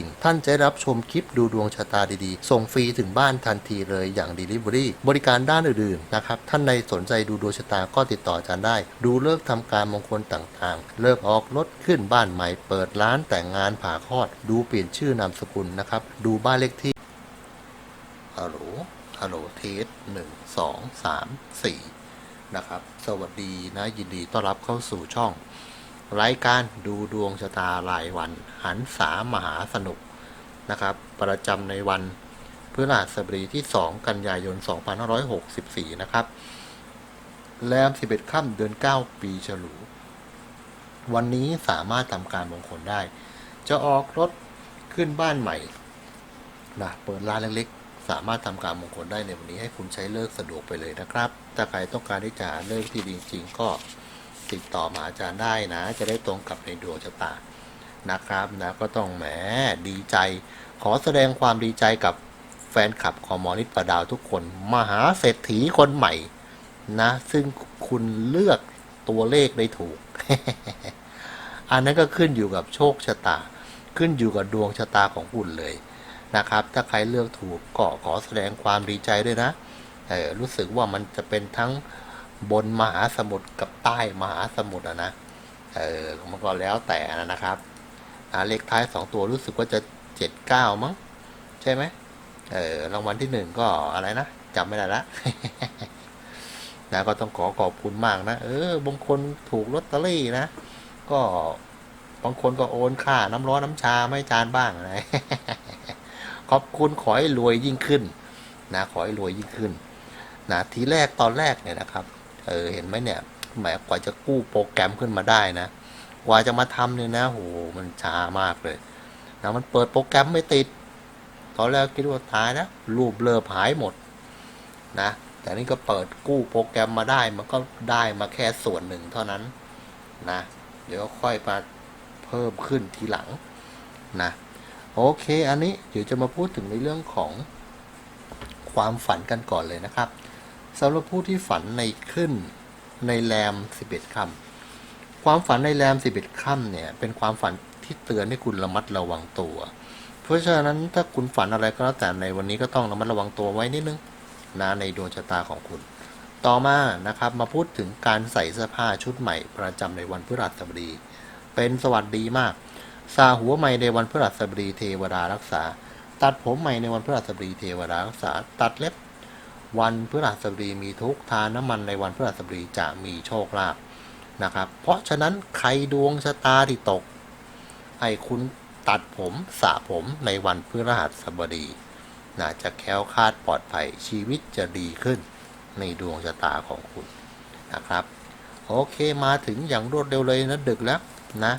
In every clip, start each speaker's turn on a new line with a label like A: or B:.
A: ิ่งท่านจะได้รับชมคลิปดูดวงชะตาดีๆ ส่งฟรีถึงบ้านทันทีเลยอย่าง Delivery บริการด้านอื่นๆนะครับ ท่านใดสนใจดูดวงชะตาก็ติดต่ออาจารย์ได้ ดูเลิกษ์ทำการมงคลต่างๆ เลิกออกรถขึ้นบ้านใหม่ เปิดร้านแต่งงานผ่าคลอด ดูเปลี่ยนชื่อนามสกุลนะครับ ดูบ้านเลขที่ฮัลโหลฮัลโหลเทสหนึ่งสองสามสี่นะครับ สวัสดีนะยินดีต้อนรับเข้าสู่ช่อง รายการดูดวงชะตารายวันหันสามหาสนุกนะครับ ประจำในวันพฤหัสบดีที่ 2 กันยายน 2564 นะครับ แรม 11 ค่ำเดือน 9 ปีฉลู วันนี้สามารถทำการมงคลได้ จะออกรถขึ้นบ้านใหม่นะเปิดร้านเล็กๆ สามารถทำการมงคลได้ในวันนี้ให้คุณใช้เลิกสะดวกไปเลยนะครับ ถ้าใครต้องการที่จะเลิกที่ดีจริง ๆ ก็ ติดต่อมาอาจารย์ได้นะ จะได้ตรงกับในดวงชะตานะครับนะก็ต้องแหมดีใจ ขอแสดงความดีใจกับแฟนคลับของมอนิดประดาวทุกคน มหาเศรษฐีคนใหม่นะ ซึ่งคุณเลือกตัวเลขได้ถูก อันนั้นก็ขึ้นอยู่กับโชคชะตา ขึ้นอยู่กับดวงชะตาของคุณเลยนะครับ ถ้าใครเลือกถูกก็ขอแสดงความดีใจด้วยนะ เออรู้สึกว่ามันจะเป็นทั้ง บนมหาสมุทรกับใต้มหาสมุทรอะนะ เออมันก็แล้วแต่นะครับเลขท้ายสองตัวรู้สึกว่าจะเจ็ดเก้ามั้ง ใช่ไหมเออรางวัลที่หนึ่งก็อะไรนะจำไม่ได้ละนะก็ต้องขอขอบคุณมากนะ เออบางคนถูกลอตเตอรี่นะ ก็บางคนก็โอนค่าน้ำร้อนน้ำชาไม่จานบ้างนะขอบคุณขอให้รวยยิ่งขึ้น นะ ขอให้รวยยิ่งขึ้นนะทีแรกตอนแรกเนี่ยนะครับ เออเห็นไหมเนี่ยแหมกว่าจะกู้โปรแกรมขึ้นมาได้นะกว่าจะมาทำเนี่ยนะโหมันช้ามากเลยนะมันเปิดโปรแกรมไม่ติด ตอนแรกคิดว่าตายแล้วรูปเลิบหายหมดนะแต่นี่ก็เปิดกู้โปรแกรมมาได้มันก็ได้มาแค่ส่วนหนึ่งเท่านั้นนะเดี๋ยวค่อยมาเพิ่มขึ้นทีหลังนะโอเค อันนี้เดี๋ยวจะมาพูดถึงในเรื่องของความฝันกันก่อนเลยนะครับ สำหรับผู้ที่ฝันในขึ้นในแรม 11ค่ำความฝันในแรม 11ค่ำเนี่ย เป็นความฝันที่เตือนให้คุณระมัดระวังตัว เพราะฉะนั้นถ้าคุณฝันอะไรก็แล้วแต่ในวันนี้ก็ต้องระมัดระวังตัวไว้นิดนึงนะในดวงชะตาของคุณ ต่อมานะครับมาพูดถึงการใส่เสื้อผ้าชุดใหม่ ประจำในวันพฤหัสบดี เป็นสวัสดีมากซาหัวใหม่ในวันพฤหัสบดีเทวดารักษา ตัดผมใหม่ในวันพฤหัสบดีเทวดารักษา ตัดเล็บ วันพฤหัสบดีมีทุกทานน้ำมันในวันพฤหัสบดีจะมีโชคลาภนะครับ เพราะฉะนั้นใครดวงชะตาที่ตกให้คุณตัดผมสระผมในวันพฤหัสบดีนะจะแคล้วคาดปลอดภัยชีวิตจะดีขึ้นในดวงชะตาของคุณนะครับโอเคมาถึงอย่างรวดเร็วเลยนะดึกแล้วนะ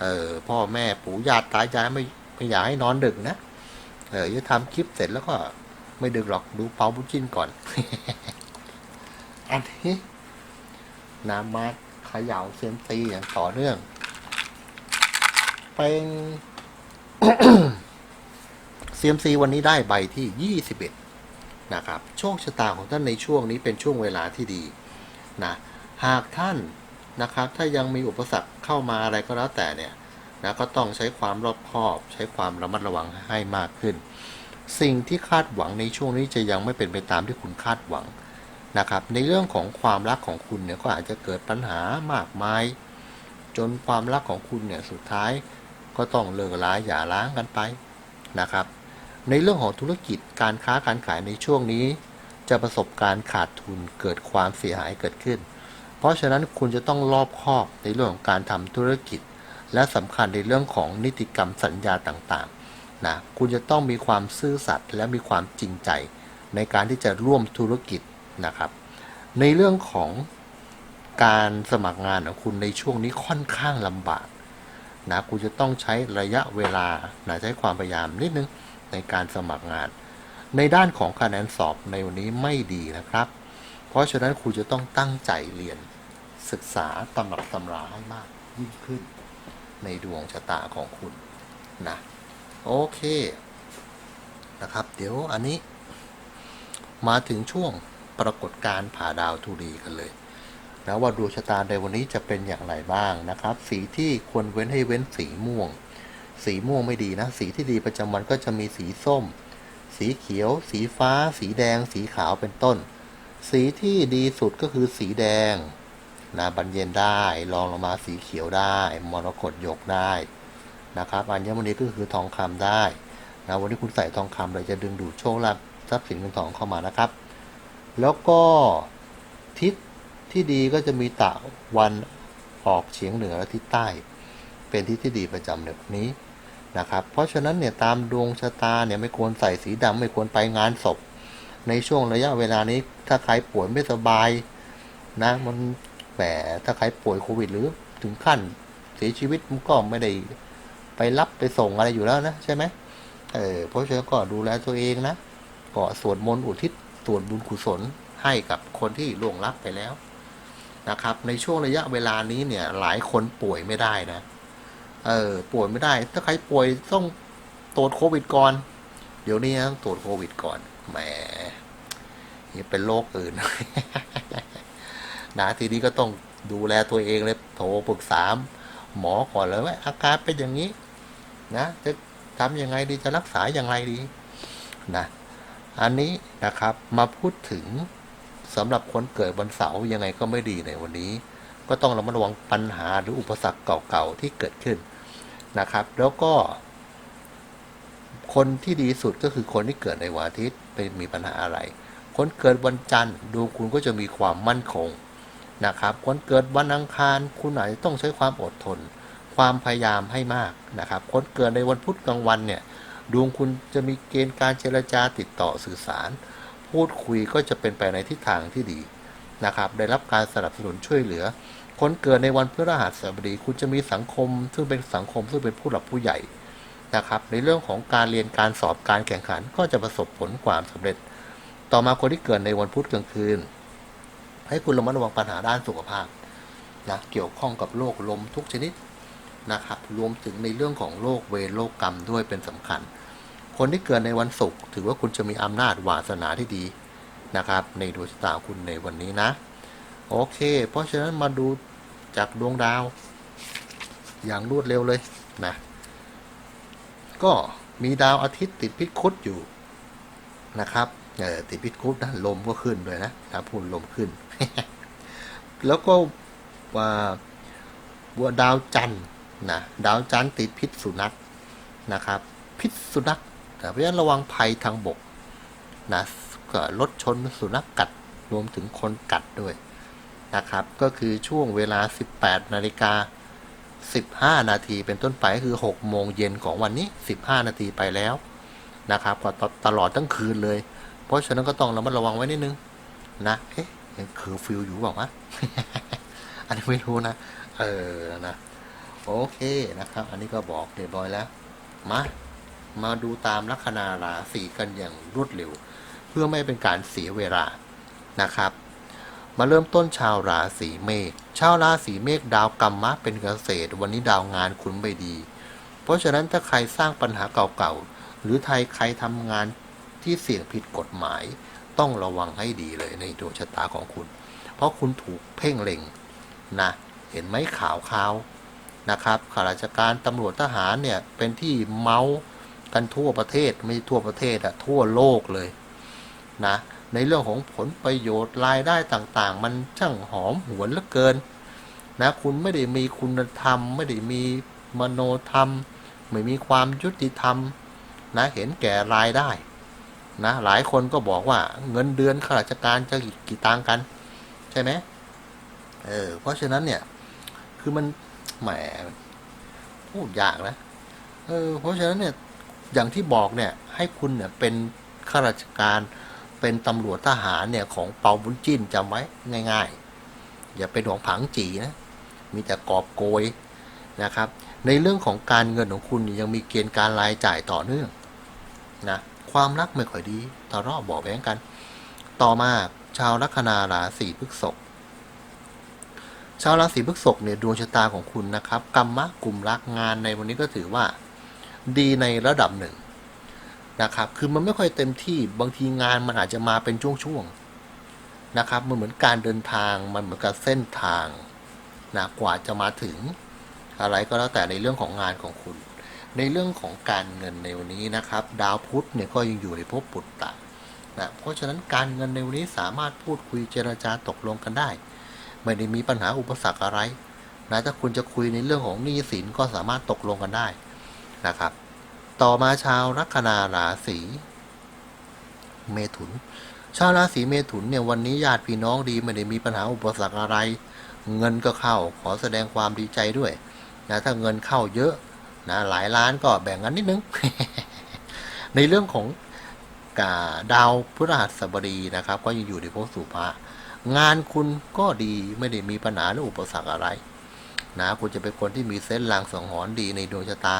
A: เออพ่อแม่ปู่ย่าตายายไม่ไม่อยากให้นอนดึกนะเออจะทำคลิปเสร็จแล้วก็ ไม่ดึกหรอกดูเปาบุจินก่อน อันนี้น้ำมาเขย่าเซยมซีอย่างต่อเนื่อง เป็นเซียมซีวันนี้ได้ใบที่ 21 นะครับ โชคชะตาของท่านในช่วงนี้เป็นช่วงเวลาที่ดีนะหากท่านนะครับ ถ้ายังมีอุปสรรคเข้ามาอะไรก็แล้วแต่เนี่ยนะก็ต้องใช้ความรอบคอบ ใช้ความระมัดระวังให้มากขึ้น สิ่งที่คาดหวังในช่วงนี้จะยังไม่เป็นไปตามที่คุณคาดหวังนะครับ ในเรื่องของความรักของคุณเนี่ยก็อาจจะเกิดปัญหามากมาย จนความรักของคุณเนี่ยสุดท้ายก็ต้องเลิกล้าอย่าล้างกันไปนะครับ ในเรื่องของธุรกิจการค้าการขายในช่วงนี้ จะประสบการขาดทุนเกิดความเสียหายเกิดขึ้น เพราะฉะนั้นคุณจะต้องรอบคอบในเรื่องของการทำธุรกิจ และสำคัญในเรื่องของนิติกรรมสัญญาต่างๆ นะคุณจะต้องมีความซื่อสัตย์และมีความจริงใจ ในการที่จะร่วมธุรกิจนะครับ ในเรื่องของการสมัครงานของคุณในช่วงนี้ค่อนข้างลำบากนะคุณจะต้องใช้ระยะเวลานะใช้ความพยายามนิดนึงในการสมัครงาน ในด้านของคะแนนสอบในวันนี้ไม่ดีนะครับ เพราะฉะนั้นคุณจะต้องตั้งใจเรียนศึกษาตำรับตำราให้มากยิ่งขึ้น ในดวงชะตาของคุณนะ โอเคนะครับ เดี๋ยวอันนี้ มาถึงช่วงปรากฏการผ่าดาวธุรีกันเลยนะว่าดวงชะตาในวันนี้จะเป็นอย่างไรบ้างนะครับ สีที่ควรเว้นให้เว้นสีม่วง สีม่วงไม่ดีนะ สีที่ดีประจำวันก็จะมีสีส้ม สีเขียว สีฟ้า สีแดง สีขาวเป็นต้น สีที่ดีสุดก็คือสีแดงนะบรรเย็นได้รองลงมาสีเขียวได้มรกตหยกได้ นะครับอัญมณีก็คือทองคำได้นะวันนี้คุณใส่ทองคำเลยจะดึงดูดโชคลาภทรัพย์สินเงินทองเข้ามานะครับ แล้วก็ทิศที่ดีก็จะมีตะวันออกเฉียงเหนือและทิศใต้ เป็นทิศที่ดีประจำในวันนี้นะครับ เพราะฉะนั้นเนี่ยตามดวงชะตาเนี่ยไม่ควรใส่สีดำไม่ควรไปงานศพ ในช่วงระยะเวลานี้ถ้าใครป่วยไม่สบายนะมันแหมถ้าใครป่วยโควิดหรือถึงขั้นเสียชีวิตมันก็ไม่ได้ ไปรับไปส่งอะไรอยู่แล้วนะใช่ไหมเออเพราะฉะนั้นก็ดูแลตัวเองนะก็สวดมนต์อุทิศส่วนบุญกุศลให้กับคนที่ล่วงลับไปแล้วนะครับ ในช่วงระยะเวลานี้เนี่ยหลายคนป่วยไม่ได้นะเออป่วยไม่ได้ ถ้าใครป่วยต้องตรวจโควิดก่อน เดี๋ยวนี้ต้องตรวจโควิดก่อนแหมนี่เป็นโรคอื่นนะทีนี้ก็ต้องดูแลตัวเองเลยโทรปรึกษาหมอก่อนเลยว่าอาการเป็นอย่างนี้ นะจะทำยังไงดีจะรักษาอย่างไรดีนะอันนี้นะครับมาพูดถึงสำหรับคนเกิดวันเสาร์ยังไงก็ไม่ดีในวันนี้ ก็ต้องระมัดระวังปัญหาหรืออุปสรรคเก่าๆที่เกิดขึ้นนะครับ แล้วก็ คนที่ดีสุดก็คือคนที่เกิดในวันอาทิตย์เป็นมีปัญหาอะไร คนเกิดวันจันทร์ดวงคุณก็จะมีความมั่นคงนะครับ คนเกิดวันอังคารคุณอาจจะต้องใช้ความอดทน ความพยายามให้มากนะครับ คนเกิดในวันพุธกลางวันเนี่ย ดวงคุณจะมีเกณฑ์การเจรจาติดต่อสื่อสาร พูดคุยก็จะเป็นไปในทิศทางที่ดีนะครับ ได้รับการสนับสนุนช่วยเหลือ คนเกิดในวันพฤหัสบดี คุณจะมีสังคม ซึ่งเป็นสังคมซึ่งเป็นผู้หลักผู้ใหญ่นะครับ ในเรื่องของการเรียนการสอบการแข่งขันก็จะประสบผลความสำเร็จ ต่อมาคนที่เกิดในวันพุธกลางคืน ให้คุณระมัดระวังปัญหาด้านสุขภาพนะเกี่ยวข้องกับโรคลมทุกชนิด นะครับ รวมถึงในเรื่องของโรคเวรโรคกรรมด้วยเป็นสำคัญ คนที่เกิดในวันศุกร์ถือว่าคุณจะมีอำนาจวาสนาที่ดีนะครับ ในดวงชะตาคุณในวันนี้นะ โอเค เพราะฉะนั้นมาดูจากดวงดาว อย่างรวดเร็วเลยนะ ก็มีดาวอาทิตย์ติดพิษคุดอยู่นะครับเออติดพิษคุดนะลมก็ขึ้นด้วยนะถ้าพูดลมขึ้น แล้วก็ว่าบัวดาวจันทร์ นะดาวจันทร์ติดพิษสุนัขนะครับ พิษสุนัขเพราะฉะนั้นระวังภัยทางบกนะก็รถชนสุนัขกัดรวมถึงคนกัดด้วยนะครับ ก็คือช่วงเวลา 18 นาฬิกา 15 นาทีเป็นต้นไปคือ 6 โมงเย็นของวันนี้ 15 นาทีไปแล้วนะครับก็ตลอดทั้งคืนเลย เพราะฉะนั้นก็ต้องระมัดระวังไว้นิดนึงนะเอ๊ะยังคือฟิลอยู่เปล่าอันนี้ไม่รู้นะ เออนะ โอเคนะครับ อันนี้ก็บอกเรียบร้อยแล้ว มามาดูตามลัคนาราศีกันอย่างรวดเร็ว เพื่อไม่เป็นการเสียเวลานะครับ มาเริ่มต้นชาวราศีเมษชาวราศีเมษดาวกรรมะเป็นเกษตร วันนี้ดาวงานคุณไม่ดี เพราะฉะนั้นถ้าใครสร้างปัญหาเก่าๆ หรือไทยใครทำงานที่เสี่ยงผิดกฎหมาย ต้องระวังให้ดีเลยในดวงชะตาของคุณ เพราะคุณถูกเพ่งเล็งนะเห็นไหมข่าวข่าว นะครับข้าราชการตำรวจทหารเนี่ยเป็นที่เมาส์กันทั่วประเทศไม่ทั่วประเทศอะทั่วโลกเลยนะในเรื่องของผลประโยชน์รายได้ต่างๆ มันช่างหอมหวนเหลือเกินนะคุณไม่ได้มีคุณธรรม ไม่ได้มีมโนธรรม ไม่มีความยุติธรรมนะเห็นแก่รายได้นะหลายคนก็บอกว่าเงินเดือนข้าราชการจะกี่ตังค์กัน ใช่ไหมเออเพราะฉะนั้นเนี่ยคือมัน แหมพูดยากนะเออเพราะฉะนั้นเนี่ยอย่างที่บอกเนี่ยให้คุณเนี่ยเป็นข้าราชการเป็นตำรวจทหารเนี่ยของเปาบุญจิ้นจำไว้ง่าย ๆ อย่าเป็นของผังจีนะมีแต่กอบโกยนะครับ ในเรื่องของการเงินของคุณยังมีเกณฑ์การรายจ่ายต่อเนื่องนะความรักไม่ค่อยดีทะเลาะบอกแว้งกัน ต่อมาชาวลัคนาราศีพฤษภ ชาวราศีพฤษภเนี่ยดวงชะตาของคุณนะครับกรรมะกลุ่มรักงานในวันนี้ก็ถือว่าดีในระดับหนึ่งนะครับคือมันไม่ค่อยเต็มที่บางทีงานมันอาจจะมาเป็นช่วงๆนะครับมันเหมือนการเดินทางมันเหมือนกับเส้นทางนะกว่าจะมาถึงอะไรก็แล้วแต่ในเรื่องของงานของคุณ ในเรื่องของการเงินในวันนี้นะครับ ดาวพุธเนี่ยก็ยังอยู่ในภพปุตตะนะเพราะฉะนั้นการเงินในวันนี้สามารถพูดคุยเจรจาตกลงกันได้ ไม่ได้มีปัญหาอุปสรรคอะไรนะถ้าคุณจะคุยในเรื่องของหนี้สินก็สามารถตกลงกันได้นะครับ ต่อมาชาวลัคนาราศีเมถุน ชาวราศีเมถุนเนี่ยวันนี้ญาติพี่น้องดีไม่ได้มีปัญหาอุปสรรคอะไร เงินก็เข้าขอแสดงความดีใจด้วยนะถ้าเงินเข้าเยอะนะหลายล้านก็แบ่งกันนิดนึง ในเรื่องของกาดาวพฤหัสบดีนะครับ ก็ยังอยู่ในภพสุภะ งานคุณก็ดีไม่ได้มีปัญหาหรืออุปสรรคอะไร นะคุณจะเป็นคนที่มีเส้นลางสังหรณ์ดีในดวงชะตา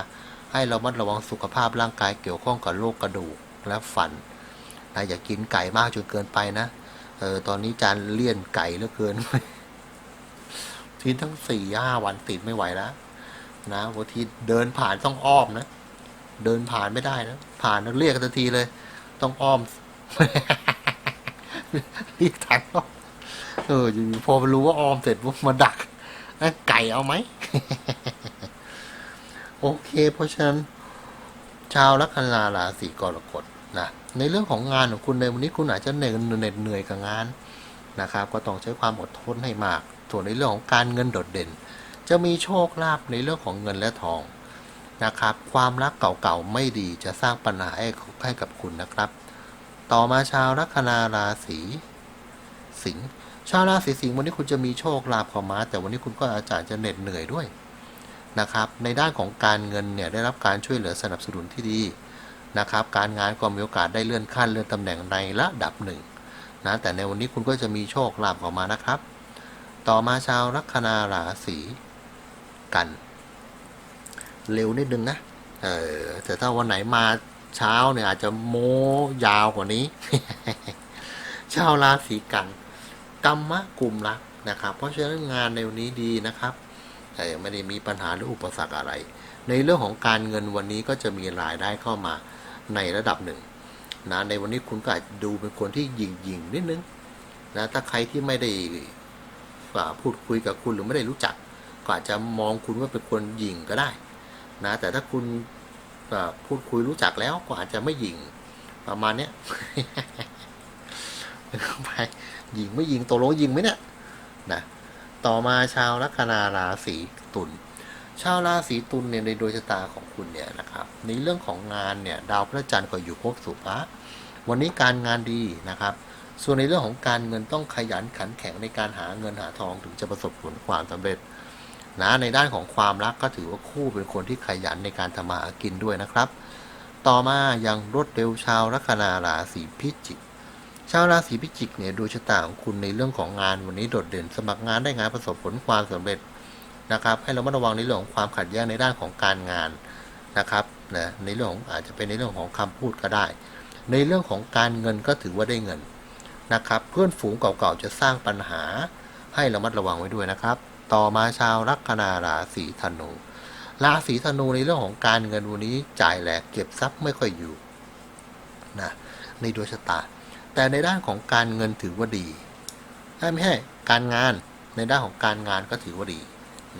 A: ให้เรามัดระวังสุขภาพร่างกายเกี่ยวข้องกับโรคกระดูกและฟันนะอย่ากินไก่มากจนเกินไปนะเออตอนนี้จานเลี่ยนไก่เหลือเกินทีทั้งสี่ห้าวันติดไม่ไหวแล้วนะบางทีเดินผ่านต้องอ้อมนะ เดินผ่านไม่ได้นะ ผ่านเรียกทันทีเลย ต้องอ้อม รียกทางอ้อม เอออยู่พอรู้ว่าออมเสร็จปุ๊บมาดักไก่เอาไหม โอเค เพราะฉะนั้น ชาวลัคนาราศีกรกฎนะ ในเรื่องของงานของคุณในวันนี้คุณอาจจะเหนื่อยเหน็ดเหนื่อยกับงานนะครับ ก็ต้องใช้ความอดทนให้มาก ส่วนในเรื่องของการเงินโดดเด่น จะมีโชคลาภในเรื่องของเงินและทองนะครับ ความรักเก่าๆไม่ดีจะสร้างปัญหาให้ให้กับคุณนะครับ ต่อมาชาวลัคนาราศี สิงห์ชาวราศีสิงห์วันนี้คุณจะมีโชคลาภเข้ามา แต่วันนี้คุณก็อาจารย์จะเหน็ดเหนื่อยด้วยนะครับในด้านของการเงินเนี่ยได้รับการช่วยเหลือสนับสนุนที่ดีนะครับการงานก็มีโอกาสได้เลื่อนขั้นเลื่อนตำแหน่งในระดับหนึ่งนะแต่ในวันนี้คุณก็จะมีโชคลาภเข้ามานะครับ ต่อมาชาวลัคนาราศีกัน เร็วนิดนึงนะเออแต่ถ้าวันไหนมาเช้าเนี่ยอาจจะโม้ยาวกว่านี้ ชาวราศีกัน กรรมะกลุ่มรักนะครับ เพราะฉะนั้นงานในวันนี้ดีนะครับ แต่ไม่ได้มีปัญหาหรืออุปสรรคอะไร ในเรื่องของการเงินวันนี้ก็จะมีรายได้เข้ามาในระดับหนึ่งนะในวันนี้คุณก็อาจดูเป็นคนที่ยิงยิงๆนิดนึงนะถ้าใครที่ไม่ได้พูดคุยกับคุณหรือไม่ได้รู้จัก ก็อาจจะมองคุณว่าเป็นคนหยิงก็ได้นะแต่ถ้าคุณพูดคุยรู้จักแล้วก็อาจจะไม่หยิงประมาณเนี้ยไป ยิงไม่หยิงตกลงหยิงไหมเนี่ยนะต่อมาชาวลัคนาราศีตุลชาวราศีตุลเนี่ยในดวงชะตาของคุณเนี่ยนะครับในเรื่องของงานเนี่ยดาวพระจันทร์ก็อยู่ภพสุภะวันนี้การงานดีนะครับ ส่วนในเรื่องของการเงินต้องขยันขันแข็งในการหาเงินหาทองถึงจะประสบผลความสำเร็จนะในด้านของความรักก็ถือว่าคู่เป็นคนที่ขยันในการทำมาหากินด้วยนะครับ ต่อมายังรวดเร็วชาวลัคนาราศีพิจิก ชาวราศีพิจิกเนี่ยดวงชะตาของคุณในเรื่องของงานวันนี้โดดเด่น สมัครงานได้งานประสบผลความสำเร็จนะครับ ให้เรามาระวังในเรื่องของความขัดแย้งในด้านของการงานนะครับนะในเรื่องของอาจจะเป็นในเรื่องของคำพูดก็ได้ ในเรื่องของการเงินก็ถือว่าได้เงินนะครับ เพื่อนฝูงเก่าๆจะสร้างปัญหา ให้ระมัดระวังไว้ด้วยนะครับ ต่อมาชาวลัคนาราศีธนูราศีธนูในเรื่องของการเงินวันนี้จ่ายแหลกเก็บทรัพย์ไม่ค่อยอยู่นะในดวงชะตา แต่ในด้านของการเงินถือว่าดีไม่ใช่การงานในด้านของการงานก็ถือว่าดี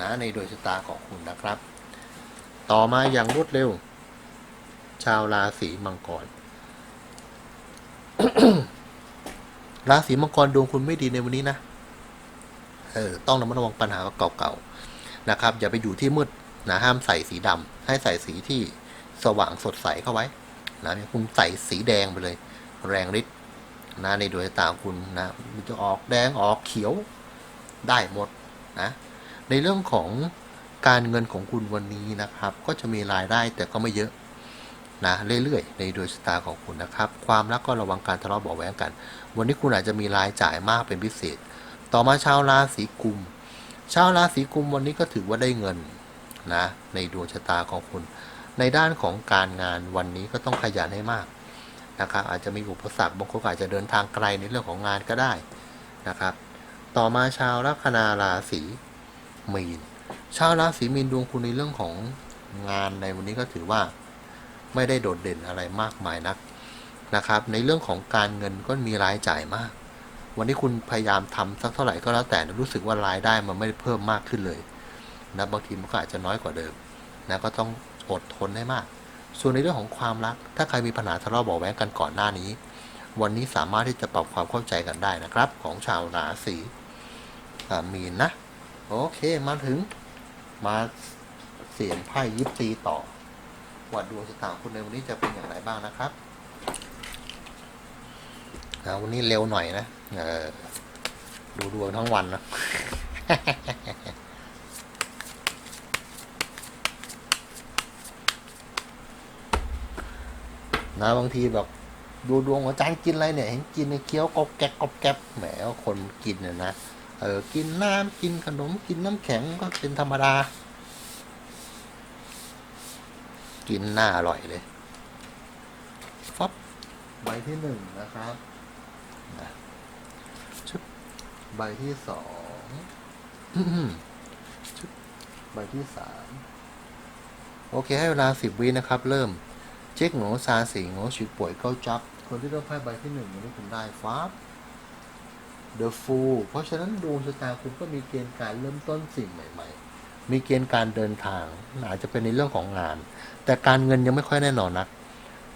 A: นะในดวงชะตาของคุณนะครับ ต่อมาอย่างรวดเร็ว ชาวราศีมังกร ราศีมังกรดวงคุณไม่ดีในวันนี้นะ เออต้องระมัดระวังปัญหาเก่าๆนะครับ อย่าไปอยู่ที่มืดนะห้ามใส่สีดำให้ใส่สีที่สว่างสดใสเข้าไว้นะคุณใส่สีแดงไปเลย แรงฤทธิ์ นะในดวงชะตาคุณนะมันจะออกแดงออกเขียวได้หมดนะในเรื่องของการเงินของคุณวันนี้นะครับ ก็จะมีรายได้แต่ก็ไม่เยอะนะเรื่อยๆในดวงชะตาของคุณนะครับ ความรักก็ระวังการทะเลาะเบาะแว้งกัน วันนี้คุณอาจจะมีรายจ่ายมากเป็นพิเศษ ต่อมาชาวราศีกุม ชาวราศีกุมวันนี้ก็ถือว่าได้เงินนะในดวงชะตาของคุณ ในด้านของการงานวันนี้ก็ต้องขยันให้มาก นะครับ อาจจะมีอุปสรรคบางคนก็อาจจะเดินทางไกลในเรื่องของงานก็ได้นะครับ ต่อมาชาวลัคนาราศีมีน ชาวราศีมีนดวงคุณในเรื่องของงานในวันนี้ก็ถือว่าไม่ได้โดดเด่นอะไรมากมายนักนะครับ ในเรื่องของการเงินก็มีรายจ่ายมาก วันนี้คุณพยายามทำสักเท่าไหร่ก็แล้วแต่รู้สึกว่ารายได้มันไม่ได้เพิ่มมากขึ้นเลยนะบางทีมันก็อาจจะน้อยกว่าเดิมนะก็ต้องอดทนให้มาก ส่วนในเรื่องของความรัก ถ้าใครมีปัญหาทะเลาะเบาะแว้งกันก่อนหน้านี้ วันนี้สามารถที่จะปรับความเข้าใจกันได้นะครับ ของชาวราศีมีนนะ โอเคมาถึง มาเสียงไพ่ยิปซีต่อว่าดวงชะตาคุณในวันนี้จะเป็นอย่างไรบ้างนะครับวันนี้เร็วหน่อยนะดูดวงทั้งวันนะ นะบางทีแบบดูดวงอาจารย์กินอะไรเนี่ย เห็นกินในเคี้ยวกรอบแกรบกรอบแกรบแหมคนกินเนี่ยนะเออกินน้ำกินขนมกินน้ำแข็งก็เป็นธรรมดา กินหน้าอร่อยเลยฟับใบที่หนึ่งนะครับนะชุบใบที่สองชุบใบที่สามโอเคให้เวลาสิบวินะครับ เริ่ม เจ๊กโง่ซาสีโง่ฉิวป่วยเก้าจับคนที่เลือกไพ่ใบที่หนึ่งวันนี้คุณได้ฟ้า The Fool เพราะฉะนั้นดวงชะตาคุณก็มีเกณฑ์การเริ่มต้นสิ่งใหม่ ๆ มีเกณฑ์การเดินทางอาจจะเป็นในเรื่องของงาน แต่การเงินยังไม่ค่อยแน่นอนนัก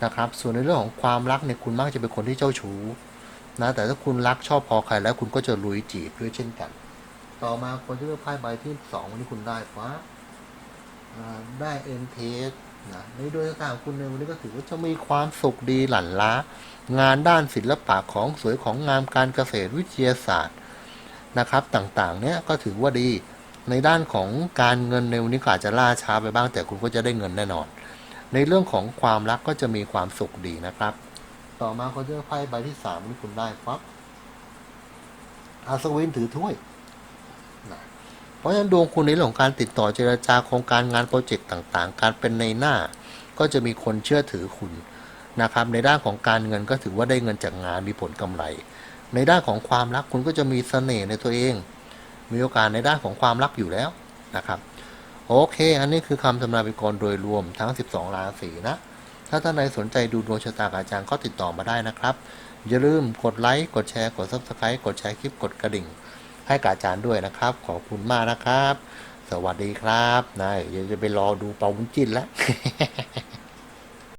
A: นะครับ ส่วนในเรื่องของความรักเนี่ยคุณมักจะเป็นคนที่เจ้าชู้นะแต่ถ้าคุณรักชอบพอใครแล้วคุณก็จะลุยจีบด้วยเช่นกัน ต่อมาคนที่เลือกไพ่ใบที่สองวันนี้คุณได้ฟ้าอ่าได้เอ็นเทส นะในดวงชะตาของคุณในวันนี้ก็ถือว่าจะมีความสุขดีหลั่นล้างานด้านศิลปะของสวยของงามการเกษตรวิทยาศาสตร์นะครับต่างๆ เนี้ยก็ถือว่าดีในด้านของการเงินในวันนี้ก็อาจจะล่าช้าไปบ้างแต่คุณก็จะได้เงินแน่นอน ในเรื่องของความรักก็จะมีความสุขดีนะครับ ต่อมาคนที่ไพ่ใบที่สามนี่คุณได้ฟับอาสวินถือถ้วย เพราะฉะนั้นดวงคุณในเรื่องของการติดต่อเจรจาโครงการงานโปรเจกต์ต่างๆ การเป็นในหน้า ก็จะมีคนเชื่อถือคุณนะครับ ในด้านของการเงินก็ถือว่าได้เงินจากงานมีผลกำไร ในด้านของความรักคุณก็จะมีเสน่ห์ในตัวเอง มีโอกาสในด้านของความรักอยู่แล้วนะครับ โอเค อันนี้คือคำทำนายเป็นกรโดยรวมทั้ง 12 ราศีนะ ถ้าท่านใดสนใจดูดวงชะตากับอาจารย์ก็ติดต่อมาได้นะครับ อย่าลืมกดไลค์ กดแชร์ กด Subscribe กดแชร์คลิป กดกระดิ่ง ให้กับอาจารย์ด้วยนะครับ ขอบคุณมากนะครับ สวัสดีครับนะเดี๋ยวจะไปรอดูเปาบุญจินแล้ว